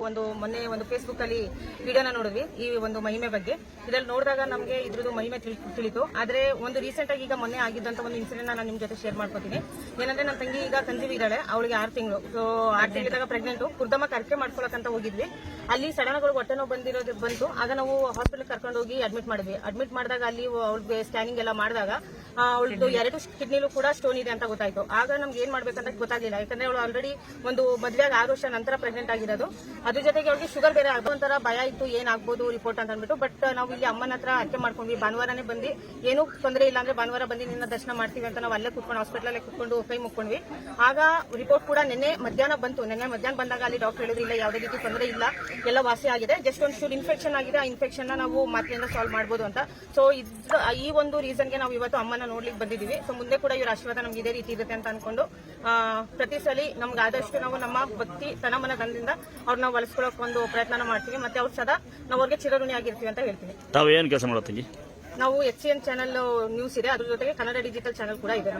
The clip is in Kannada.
ಒಂದು ಮೊನ್ನೆ ಒಂದು ಫೇಸ್ಬುಕ್ ಅಲ್ಲಿ ವಿಡಿಯೋನ ನೋಡಿದ್ವಿ, ಈ ಒಂದು ಮಹಿಮೆ ಬಗ್ಗೆ. ಇದ್ರಲ್ಲಿ ನೋಡಿದಾಗ ನಮಗೆ ಇದ್ರದ್ದು ಮಹಿಮೆ ತಿಳ್- ತಿಳಿತು. ಆದ್ರೆ ಒಂದು ರೀಸೆಂಟ್ ಆಗಿ ಈಗ ಮೊನ್ನೆ ಆಗಿದ್ದಂತ ಒಂದು ಇನ್ಸಿಡೆಂಟ್ ನಾನು ನಿಮ್ ಜೊತೆ ಶೇರ್ ಮಾಡ್ಕೊತೀನಿ. ಏನಂದ್ರೆ ನನ್ನ ತಂಗಿ ಈಗ ಕನ್ಸೀವ್ ಇದ್ದಾಳೆ, ಅವಳಿಗೆ ಆರು ತಿಂಗಳು. ಸೊ ಆರು ತಿಂಗಳಿದಾಗ ಪ್ರೆಗ್ನೆಂಟ್ ಕುರ್ದಮ್ಮ ಕರ್ಕೆ ಮಾಡ್ಕೊಳಕಂತ ಹೋಗಿದ್ವಿ. ಅಲ್ಲಿ ಸಡನ್ ಹೊಟ್ಟೆ ನೋವು ಬಂದಿರೋದು ಬಂತು. ಆಗ ನಾವು ಹಾಸ್ಪಿಟಲ್ ಕರ್ಕೊಂಡು ಹೋಗಿ ಅಡ್ಮಿಟ್ ಮಾಡಿದ್ವಿ. ಅಡ್ಮಿಟ್ ಮಾಡಿದಾಗ ಅಲ್ಲಿ ಅವಳಿಗೆ ಸ್ಕ್ಯಾನಿಂಗ್ ಎಲ್ಲ ಮಾಡಿದಾಗ ಅವಳದು ಎರಡು ಕಿಡ್ನಿಲೂ ಕೂಡ ಸ್ಟೋನ್ ಇದೆ ಅಂತ ಗೊತ್ತಾಯ್ತು. ಆಗ ನಮ್ಗೆ ಏನ್ ಮಾಡ್ಬೇಕಂತ ಗೊತ್ತಾಗಿಲ್ಲ ಯಾಕಂದ್ರೆ ಅವಳು ಆಲ್ರೆಡಿ ಒಂದು ಮದ್ವೆಗೆ ಆರು ವರ್ಷ ನಂತರ ಪ್ರೆಗ್ನೆಂಟ್ ಆಗಿರೋದು. ಅದ್ರ ಜೊತೆಗೆ ಅವಳಿಗೆ ಶುಗರ್ ಬೇರೆ ಆಗೋ ಒಂಥರ ಭಯ ಇತ್ತು ಏನಾಗ್ಬೋದು ರಿಪೋರ್ಟ್ ಅಂತ ಅಂದ್ಬಿಟ್ಟು. ಬಟ್ ನಾವು ಇಲ್ಲಿ ಅಮ್ಮನ ಹತ್ರ ಆಯ್ಕೆ ಮಾಡ್ಕೊಂಡ್ವಿ. ಭಾನುವಾರನೇ ಬಂದು ಏನೂ ತೊಂದರೆ ಇಲ್ಲ ಅಂದ್ರೆ ಭಾನುವಾರ ಬಂದು ನಿನ್ನ ದರ್ಶನ ಮಾಡ್ತೀವಿ ಅಂತ ನಾವು ಅಲ್ಲೇ ಕುತ್ಕೊಂಡು ಹಾಸ್ಪಿಟಲ್ ಕುತ್ಕೊಂಡು ಕೈ ಮುಕ್ಕೊಂಡ್ವಿ. ಆಗ ರಿಪೋರ್ಟ್ ಕೂಡ ನಿನ್ನೆ ಮಧ್ಯಾಹ್ನ ಬಂತು. ನಿನ್ನೆ ಮಧ್ಯಾಹ್ನ ಬಂದಾಗ ಅಲ್ಲಿ ಡಾಕ್ಟರ್ ಹೇಳಿದ್ರಿಲ್ಲ ಯಾವುದೇ ರೀತಿ ತೊಂದರೆ ಇಲ್ಲ. ಎಲ್ಲ ವಾಸಿ ಆಗಿದೆ. ಜಸ್ಟ್ ಒಂದು ಶುಡ್ ಇನ್ಫೆಕ್ಷನ್ ಆಗಿದೆ. ಆ ಇನ್ಫೆಕ್ಷನ್ ನಾವು ಮಾತ್ರೆಯಿಂದ ಸಾಲ್ವ್ ಮಾಡ್ಬೋದು ಅಂತ. ಸೊ ಇದ್ರ ಈ ಒಂದು ರೀಸನ್ಗೆ ನಾವು ಇವತ್ತು ಅಮ್ಮನ ನೋಡ್ಲಿಕ್ಕೆ ಬಂದಿದ್ದೀವಿ. ಸೊ ಮುಂದೆ ಕೂಡ ಇವ್ರ ಆಶೀರ್ವಾದ ನಮ್ಗೆ ಇದೇ ರೀತಿ ಇರುತ್ತೆ ಅಂತ ಅನ್ಕೊಂಡು ಪ್ರತಿ ಸಲ ನಮ್ಗೆ ಆದಷ್ಟು ನಾವು ನಮ್ಮ ಭಕ್ತಿ ತನಮನ ತಂದಿಂದ ಅವ್ರನ್ನ ಒಲಿಸ್ಕೊಳಕ್ ಒಂದು ಪ್ರಯತ್ನ ಮಾಡ್ತೀವಿ. ಮತ್ತೆ ಅವ್ರು ಸದಾ ನಾವು ಅವ್ರಿಗೆ ಚಿರಋಣಿ ಆಗಿರ್ತೀವಿ ಅಂತ ಹೇಳ್ತೀನಿ ತಾವು ಏನು ಕೆಲಸ ಮಾಡೋ ನಾವು H C N channel news ಇದೆ. ಅದ್ರ ಜೊತೆಗೆ ಕನ್ನಡ ಡಿಜಿಟಲ್ ಚಾನಲ್ ಕೂಡ ಇದೆ